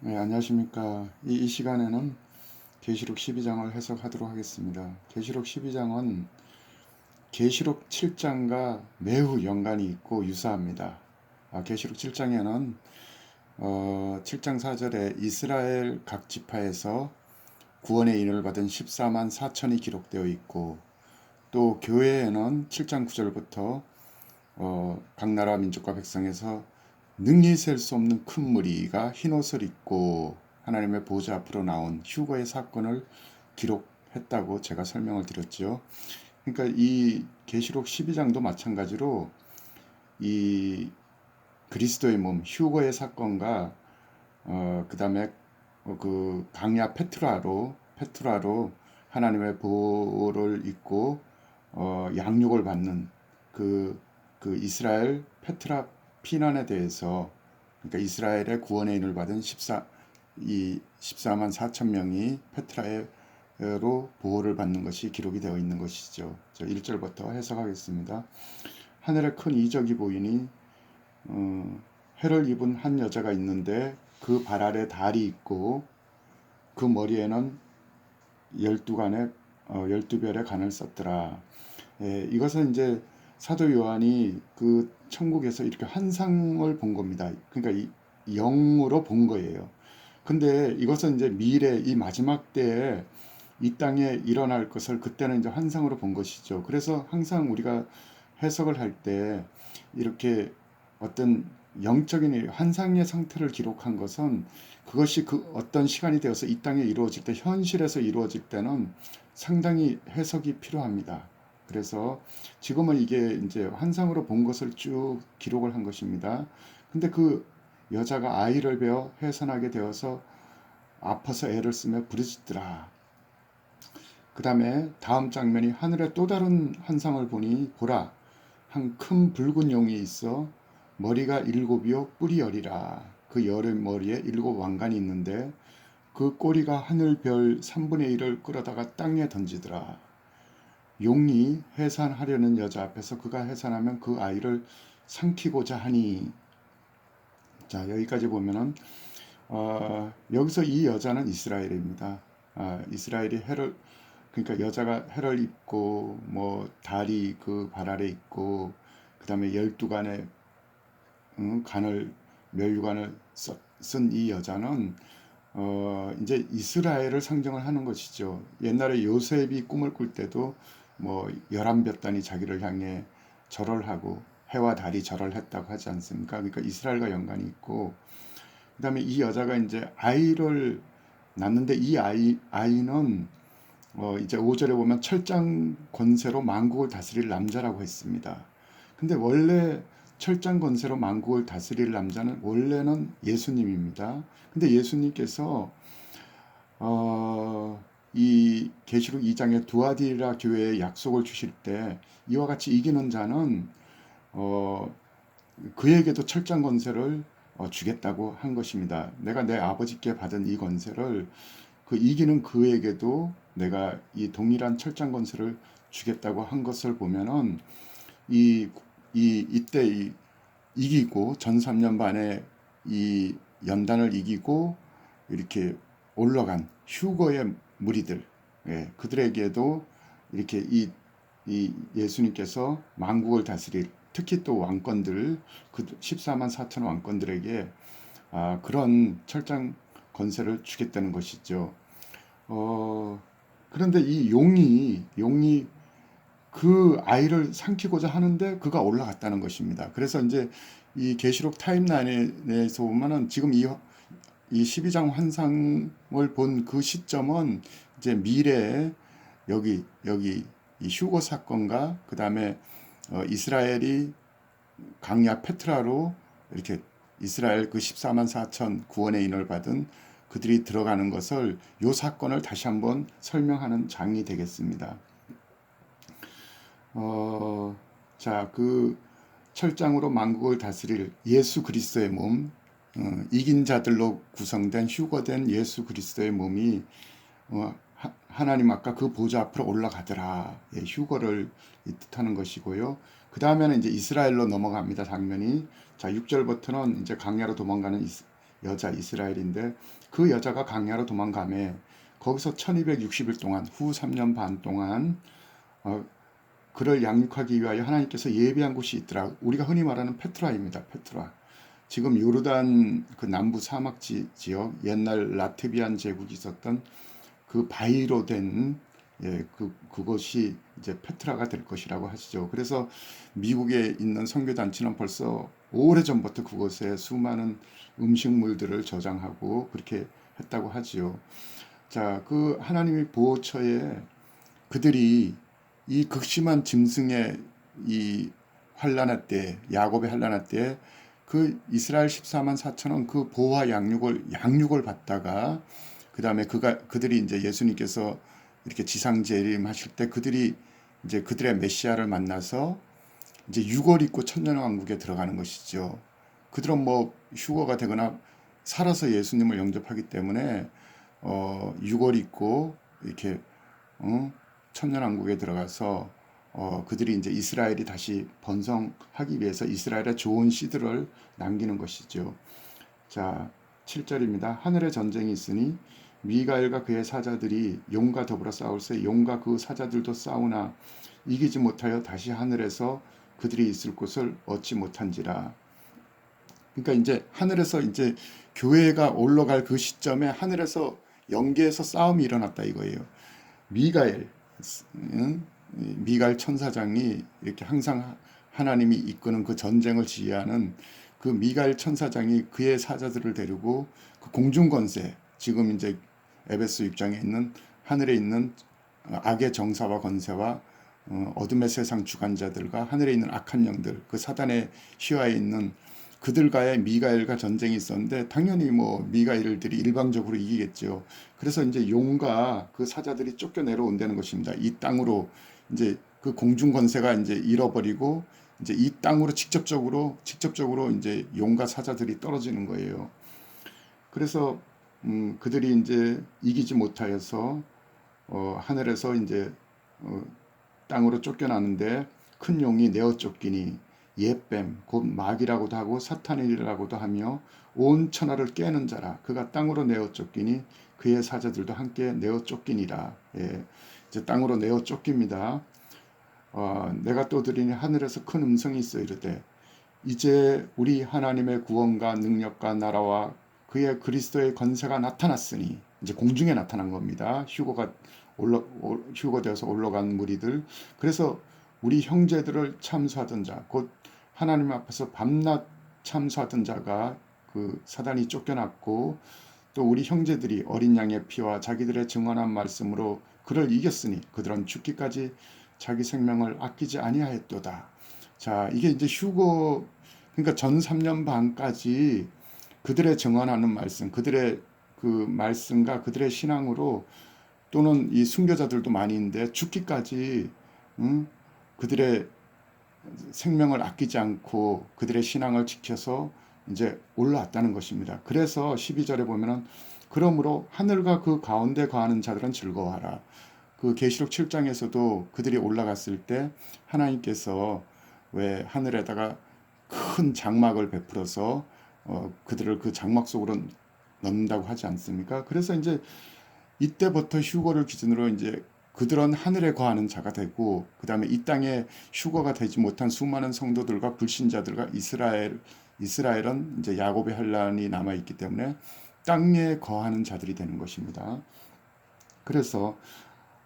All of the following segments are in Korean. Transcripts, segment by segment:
네, 안녕하십니까. 이, 이 시간에는 계시록 12장을 해석하도록 하겠습니다. 계시록 12장은 계시록 7장과 매우 연관이 있고 유사합니다. 아, 계시록 7장에는 어, 7장 4절에 이스라엘 각 지파에서 구원의 인을 받은 14만 4천이 기록되어 있고 또 교회에는 7장 9절부터 어, 각 나라 민족과 백성에서 능히 셀 수 없는 큰 무리가 흰 옷을 입고 하나님의 보좌 앞으로 나온 휴거의 사건을 기록했다고 제가 설명을 드렸죠. 그러니까 이 계시록 12장도 마찬가지로 이 그리스도의 몸 휴거의 사건과 어 그다음에 그 강야 페트라로 페트라로 하나님의 보호를 입고 어 양육을 받는 그, 그 이스라엘 페트라 피난에 대해서 그러니까 이스라엘의 구원의 인을 받은 14, 이 14만 4천 명이 페트라로 보호를 받는 것이 기록이 되어 있는 것이죠. 저 1절부터 해석하겠습니다. 하늘에 큰 이적이 보이니 어, 해를 입은 한 여자가 있는데 그 발 아래 달이 있고 그 머리에는 열두 간의 어, 열두 별의 간을 썼더라. 예, 이것은 이제 사도 요한이 그 천국에서 이렇게 환상을 본 겁니다. 그러니까 이 영으로 본 거예요. 근데 이것은 이제 미래 이 마지막 때에 이 땅에 일어날 것을 그때는 이제 환상으로 본 것이죠. 그래서 항상 우리가 해석을 할 때 이렇게 어떤 영적인 환상의 상태를 기록한 것은 그것이 그 어떤 시간이 되어서 이 땅에 이루어질 때 현실에서 이루어질 때는 상당히 해석이 필요합니다. 그래서 지금은 이게 이제 환상으로 본 것을 쭉 기록을 한 것입니다. 근데 그 여자가 아이를 베어 해산하게 되어서 아파서 애를 쓰며 부르짖더라. 그 다음에 다음 장면이 하늘에 또 다른 환상을 보니 보라 한 큰 붉은 용이 있어 머리가 일곱이요 뿔이 열이라 그 열의 머리에 일곱 왕관이 있는데 그 꼬리가 하늘 별 3분의 1을 끌어다가 땅에 던지더라. 용이 해산하려는 여자 앞에서 그가 해산하면 그 아이를 삼키고자 하니 자 여기까지 보면은 어, 여기서 이 여자는 이스라엘입니다. 아, 이스라엘이 해를 그러니까 여자가 해를 입고 뭐 다리 그발 아래 있고 그 다음에 열두 간의 음, 간을 멸관을 쓴 이 여자는 어, 이제 이스라엘을 상정을 하는 것이죠. 옛날에 요셉이 꿈을 꿀 때도 뭐 열한 몇 단이 자기를 향해 절을 하고 해와 달이 절을 했다고 하지 않습니까? 그러니까 이스라엘과 연관이 있고 그다음에 이 여자가 이제 아이를 낳는데 이 아이 아이는 어 이제 5절에 보면 철장 권세로 만국을 다스릴 남자라고 했습니다. 근데 원래 철장 권세로 만국을 다스릴 남자는 원래는 예수님입니다. 근데 예수님께서 어 이 계시록 2장에 두아디라 교회에 약속을 주실 때 이와 같이 이기는 자는 어 그에게도 철장 권세를 어, 주겠다고 한 것입니다. 내가 내 아버지께 받은 이 권세를 그 이기는 그에게도 내가 이 동일한 철장 권세를 주겠다고 한 것을 보면은 이, 이 이때 이, 이기고 전 3년 반에 이 연단을 이기고 이렇게 올라간 휴거의 무리들 예, 그들에게도 이렇게 이, 이 예수님께서 만국을 다스릴 특히 또 왕권들 그 14만 4천 왕권들에게 아, 그런 철장 권세를 주겠다는 것이죠. 어, 그런데 이 용이 용이 그 아이를 삼키고자 하는데 그가 올라갔다는 것입니다. 그래서 이제 이 계시록 타임라인에서 보면은 지금 이 이 12장 환상을 본 그 시점은 이제 미래에 여기 여기 이 휴고 사건과 그 다음에 어, 이스라엘이 강야 페트라로 이렇게 이스라엘 그 14만 4천 구원의 인을 받은 그들이 들어가는 것을 요 사건을 다시 한번 설명하는 장이 되겠습니다. 어, 자, 그 철장으로 만국을 다스릴 예수 그리스도의 몸, 어, 이긴 자들로 구성된 휴거된 예수 그리스도의 몸이 어, 하나님 아까 그 보좌 앞으로 올라가더라. 예, 휴거를 뜻하는 것이고요. 그 다음에는 이제 이스라엘로 넘어갑니다. 장면이. 자, 6절부터는 이제 강야로 도망가는 이스, 여자 이스라엘인데 그 여자가 강야로 도망가매 거기서 1260일 동안 후 3년 반 동안 어, 그를 양육하기 위하여 하나님께서 예비한 곳이 있더라. 우리가 흔히 말하는 페트라입니다. 페트라. 지금 요르단 그 남부 사막 지, 지역 옛날 라트비안 제국이 있었던 그 바위로 된 예, 그 그것이 이제 페트라가 될 것이라고 하시죠. 그래서 미국에 있는 선교 단체는 벌써 오래 전부터 그곳에 수많은 음식물들을 저장하고 그렇게 했다고 하지요. 자, 그 하나님의 보호처에 그들이 이 극심한 짐승의 이 환란할 때, 야곱의 환란할 때, 그 이스라엘 14만 4천은 그 보호와 양육을 양육을 받다가 그 다음에 그가 그들이 이제 예수님께서 이렇게 지상 재림하실 때 그들이 이제 그들의 메시아를 만나서 이제 유골 입고 천년 왕국에 들어가는 것이죠. 그들은 뭐 휴거가 되거나 살아서 예수님을 영접하기 때문에 어 유골 입고 이렇게 어, 천년 왕국에 들어가서 어, 그들이 이제 이스라엘이 다시 번성하기 위해서 이스라엘의 좋은 씨들을 남기는 것이죠. 자, 7절입니다. 하늘에 전쟁이 있으니 미가엘과 그의 사자들이 용과 더불어 싸울세 용과 그 사자들도 싸우나 이기지 못하여 다시 하늘에서 그들이 있을 곳을 얻지 못한지라. 그러니까 이제 하늘에서 이제 교회가 올라갈 그 시점에 하늘에서 연계에서 싸움이 일어났다 이거예요. 미가엘, 응? 미갈 천사장이 이렇게 항상 하나님이 이끄는 그 전쟁을 지휘하는 그 미갈 천사장이 그의 사자들을 데리고 그 공중 권세 지금 이제 에베스 입장에 있는 하늘에 있는 악의 정사와 권세와 어, 어둠의 세상 주관자들과 하늘에 있는 악한 영들 그 사단의 희화에 있는 그들과의 미가엘과 전쟁이 있었는데 당연히 뭐 미가엘들이 일방적으로 이기겠죠. 그래서 이제 용과 그 사자들이 쫓겨 내려온다는 것입니다. 이 땅으로 이제 그 공중 권세가 이제 잃어버리고 이제 이 땅으로 직접적으로 직접적으로 이제 용과 사자들이 떨어지는 거예요. 그래서 음, 그들이 이제 이기지 못하여서 어, 하늘에서 이제 어, 땅으로 쫓겨나는데 큰 용이 내어 쫓기니 옛뱀 곧 마귀라고도 하고 사탄이라고도 하며 온 천하를 깨는 자라. 그가 땅으로 내어 쫓기니 그의 사자들도 함께 내어 쫓기니라. 예, 이제 땅으로 내어 쫓깁니다. 어, 내가 또 들으니 하늘에서 큰 음성이 있어 이르되 이제 우리 하나님의 구원과 능력과 나라와 그의 그리스도의 권세가 나타났으니 이제 공중에 나타난 겁니다. 휴거가 올라 휴거 되어서 올라간 무리들 그래서 우리 형제들을 참수하던 자 곧 하나님 앞에서 밤낮 참수하던 자가 그 사단이 쫓겨났고 또 우리 형제들이 어린 양의 피와 자기들의 증언한 말씀으로 그를 이겼으니 그들은 죽기까지 자기 생명을 아끼지 아니하였도다. 자, 이게 이제 휴거 그러니까 전 3년 반까지 그들의 증언하는 말씀, 그들의 그 말씀과 그들의 신앙으로 또는 이 순교자들도 많이 있는데 죽기까지 음? 그들의 생명을 아끼지 않고 그들의 신앙을 지켜서 이제 올라왔다는 것입니다. 그래서 12절에 보면은 그러므로 하늘과 그 가운데 거하는 자들은 즐거워하라. 그 계시록 7장에서도 그들이 올라갔을 때 하나님께서 왜 하늘에다가 큰 장막을 베풀어서 어, 그들을 그 장막 속으로 넣는다고 하지 않습니까? 그래서 이제 이때부터 휴거를 기준으로 이제 그들은 하늘에 거하는 자가 되고 그 다음에 이 땅에 휴거가 되지 못한 수많은 성도들과 불신자들과 이스라엘 이스라엘은 이제 야곱의 환란이 남아 있기 때문에 땅에 거하는 자들이 되는 것입니다. 그래서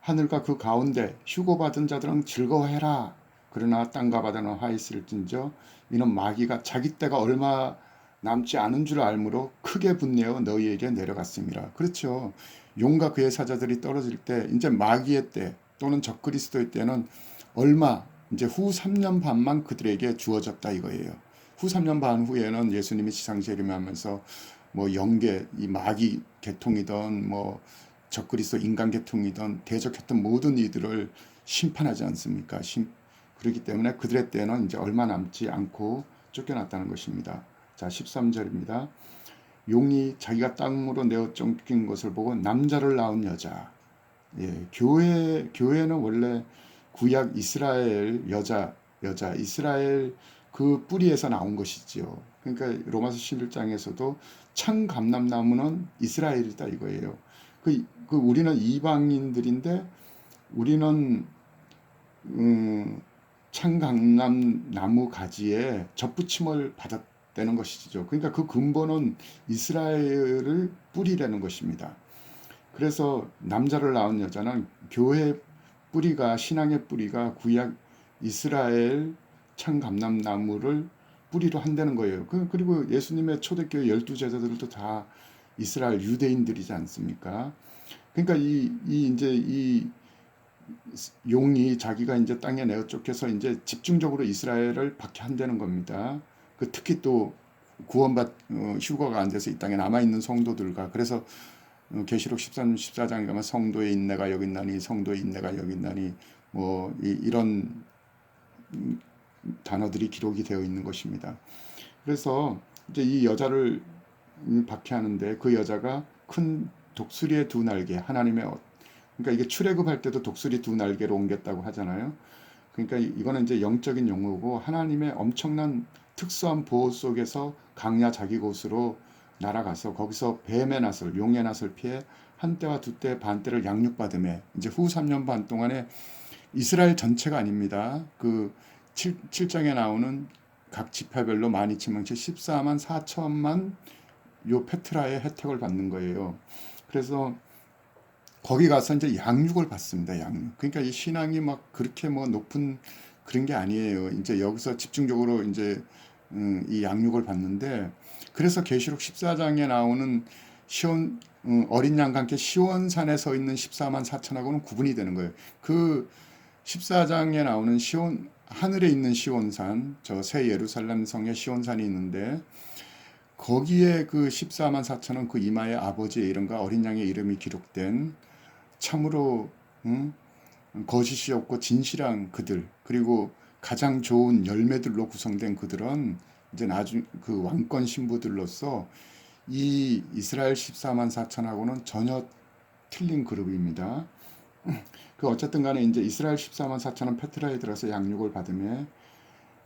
하늘과 그 가운데 휴거받은 자들은 즐거워해라. 그러나 땅과 바다는 화 있을진저 이는 마귀가 자기 때가 얼마 남지 않은 줄 알므로 크게 분내어 너희에게 내려갔습니다. 그렇죠. 용과 그의 사자들이 떨어질 때 이제 마귀의 때 또는 적그리스도의 때는 얼마 이제 후 3년 반만 그들에게 주어졌다 이거예요. 후 3년 반 후에는 예수님이 지상 재림하면서 뭐 영계 이 마귀 계통이던 뭐 적그리스도 인간 계통이던 대적했던 모든 이들을 심판하지 않습니까? 심, 그렇기 때문에 그들의 때는 이제 얼마 남지 않고 쫓겨났다는 것입니다. 자, 13절입니다. 용이 자기가 땅으로 내어 쫓긴 것을 보고 남자를 낳은 여자. 예, 교회 교회는 원래 구약 이스라엘 여자 여자 이스라엘 그 뿌리에서 나온 것이지요. 그러니까 로마서 11장에서도 창감람나무는 이스라엘이다 이거예요. 그, 그 우리는 이방인들인데 우리는 음, 창감람나무 가지에 접붙임을 받았다는 것이죠. 그러니까 그 근본은 이스라엘을 뿌리라는 것입니다. 그래서 남자를 낳은 여자는 교회 뿌리가 신앙의 뿌리가 구약 이스라엘 창감람 나무를 뿌리로 한다는 거예요. 그- 그리고 예수님의 초대교회 열두 제자들도 다 이스라엘 유대인들이지 않습니까? 그러니까 이, 이 이제 이 용이 자기가 이제 땅에 내어 쫓겨서 이제 집중적으로 이스라엘을 박해한다는 겁니다. 그 특히 또 구원받 어, 휴거가 안 돼서 이 땅에 남아 있는 성도들과 그래서 어, 계시록 13, 14장에 가면 성도의 인내가 여기 있나니 성도의 인내가 여기 있나니 뭐 이, 이런 음, 단어들이 기록이 되어 있는 것입니다. 그래서 이제 이 여자를 음, 박해하는데 그 여자가 큰 독수리의 두 날개 하나님의 어- 그러니까 이게 출애굽할 때도 독수리 두 날개로 옮겼다고 하잖아요. 그러니까 이- 이거는 이제 영적인 용어고 하나님의 엄청난 특수한 보호 속에서 강야 자기 곳으로 날아가서 거기서 뱀의 낯을 용의 낯을 피해 한 때와 두 때 반 때를 양육받음에 이제 후 3년 반 동안에 이스라엘 전체가 아닙니다. 그 7, 7장에 나오는 각 지파별로 12,000명씩 14만 4천만 요 페트라의 혜택을 받는 거예요. 그래서 거기 가서 이제 양육을 받습니다. 양육. 그러니까 이 신앙이 막 그렇게 뭐 높은 그런 게 아니에요. 이제 여기서 집중적으로 이제 음, 이 양육을 받는데 그래서 계시록 14장에 나오는 시온 음, 어린 양과 함께 시온산에 서 있는 14만 4천하고는 구분이 되는 거예요. 그 14장에 나오는 시온 하늘에 있는 시온산 저 새 예루살렘 성에 시온산이 있는데 거기에 그 14만 4천은 그 이마에 아버지의 이름과 어린 양의 이름이 기록된 참으로 음, 거짓이 없고 진실한 그들 그리고 가장 좋은 열매들로 구성된 그들은 이제 나중 그 왕권 신부들로서 이 이스라엘 14만 4천하고는 전혀 틀린 그룹입니다. 그 어쨌든 간에 이제 이스라엘 14만 4천은 페트라에 들어서 양육을 받으며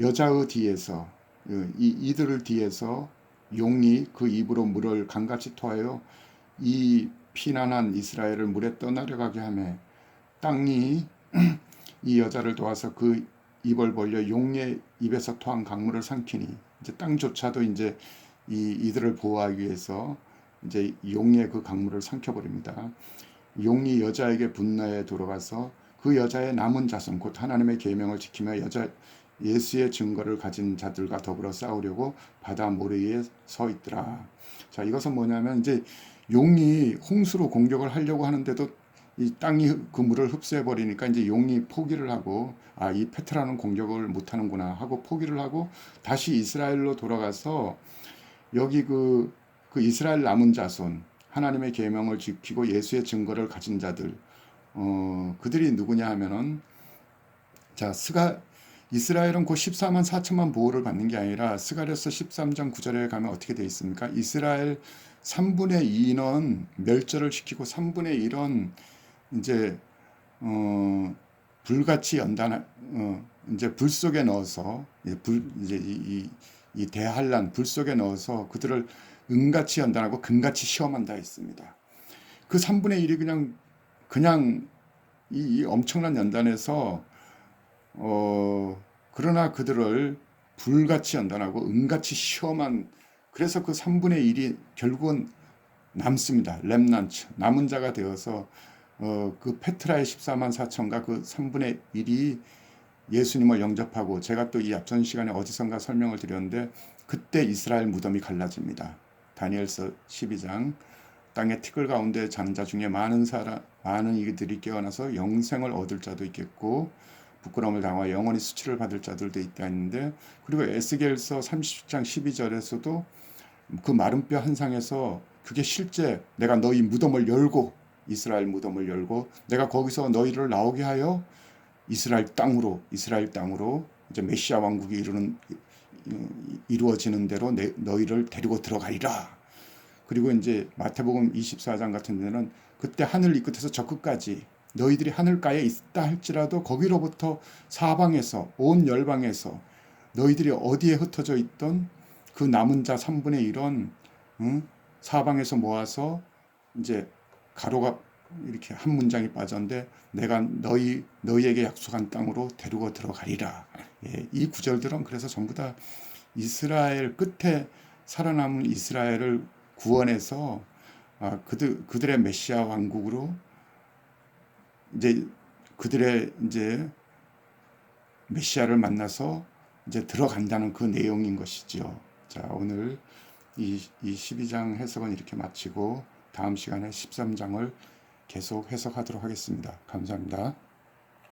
여자의 뒤에서 그이 이들을 뒤에서 용이 그 입으로 물을 강같이 토하여 이 피난한 이스라엘을 물에 떠나려가게 하며 땅이 이 여자를 도와서 그 입을 벌려 용의 입에서 토한 강물을 삼키니 이제 땅조차도 이제 이 이들을 보호하기 위해서 이제 용의 그 강물을 삼켜버립니다. 용이 여자에게 분노에 들어가서 그 여자의 남은 자손 곧 하나님의 계명을 지키며 여자 예수의 증거를 가진 자들과 더불어 싸우려고 바다 모래에 서 있더라. 자, 이것은 뭐냐면 이제 용이 홍수로 공격을 하려고 하는데도 이 땅이 그 물을 흡수해 버리니까 이제 용이 포기를 하고 아, 이 페트라는 공격을 못 하는구나 하고 포기를 하고 다시 이스라엘로 돌아가서 여기 그, 그 이스라엘 남은 자손 하나님의 계명을 지키고 예수의 증거를 가진 자들 어, 그들이 누구냐 하면은 자, 스가 이스라엘은 곧 14만 4천만 보호를 받는 게 아니라 스가랴서 13장 9절에 가면 어떻게 돼 있습니까? 이스라엘 3분의 2는 멸절을 시키고 3분의 1은 이제 어 불같이 연단 어 이제 불 속에 넣어서 이제 불 이제 이, 이, 이 대한란 불 속에 넣어서 그들을 은같이 연단하고 금같이 시험한다 했습니다. 그 3분의 1이 그냥 그냥 이, 이 엄청난 연단에서 어 그러나 그들을 불같이 연단하고 은같이 시험한 그래서 그 3분의 1이 결국은 남습니다. 렘난츠 남은 자가 되어서 어, 그 페트라의 14만 4천과 그 3분의 1이 예수님을 영접하고 제가 또 이 앞선 시간에 어디선가 설명을 드렸는데 그때 이스라엘 무덤이 갈라집니다. 다니엘서 12장. 땅의 티끌 가운데 잔자 중에 많은 사람 많은 이들이 깨어나서 영생을 얻을 자도 있겠고 부끄러움을 당하여 영원히 수치를 받을 자들도 있다 했는데 그리고 에스겔서 30장 12절에서도 그 마른 뼈 한 상에서 그게 실제 내가 너희 무덤을 열고 이스라엘 무덤을 열고 내가 거기서 너희를 나오게 하여 이스라엘 땅으로 이스라엘 땅으로 이제 메시아 왕국이 이루는 이루어지는 대로 내, 너희를 데리고 들어가리라. 그리고 이제 마태복음 24장 같은 데는 그때 하늘 이 끝에서 저 끝까지 너희들이 하늘가에 있다 할지라도 거기로부터 사방에서 온 열방에서 너희들이 어디에 흩어져 있던 그 남은 자 3분의 1은 응? 사방에서 모아서 이제 가로가 이렇게 한 문장이 빠졌는데 내가 너희 너희에게 약속한 땅으로 데리고 들어가리라. 예, 이 구절들은 그래서 전부 다 이스라엘 끝에 살아남은 이스라엘을 구원해서 아, 그들 그들의 메시아 왕국으로 이제 그들의 이제 메시아를 만나서 이제 들어간다는 그 내용인 것이죠. 자, 오늘 이, 이 12장 해석은 이렇게 마치고 다음 시간에 13장을 계속 해석하도록 하겠습니다. 감사합니다.